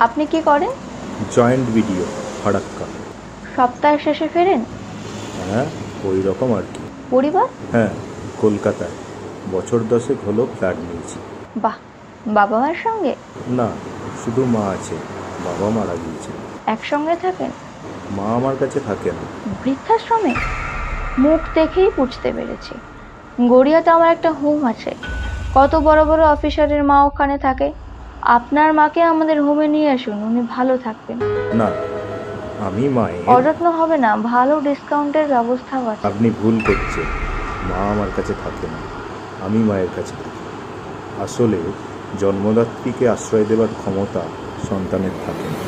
আপনি কি করেন? Joint BDO Farakka. সপ্তাহের শেষে ফেরেন? হ্যাঁ ওই রকম আর কি। পরিবার? হ্যাঁ কলকাতায়। বছর দশেক হলো ফ্ল্যাট নিয়েছি। বাহ বাবা মার সঙ্গে? না শুধু মা আছে। বাবা মারা গিয়েছে। একসঙ্গে থাকেন? মা আমার কাছে থাকে না বৃদ্ধাশ্রমে? মুখ দেখেই বুঝতে পেরেছি। গড়িয়াতে আমার একটা হোম আছে। কত বড় বড় অফিসারের মা ওখানে থাকে? আপনার মাকে আমাদের হোমে নিয়ে আসুন উনি ভালো থাকবেন। না আমি মায়ের অযত্ন হবে না ভালো ডিসকাউন্টের ব্যবস্থা আছে। আপনি ভুল করছেন। মা আমার কাছে থাকে না আমি মায়ের কাছে থাকি আসলে জন্মদাত্রীকে আশ্রয় দেবার ক্ষমতা সন্তানের থাকে না।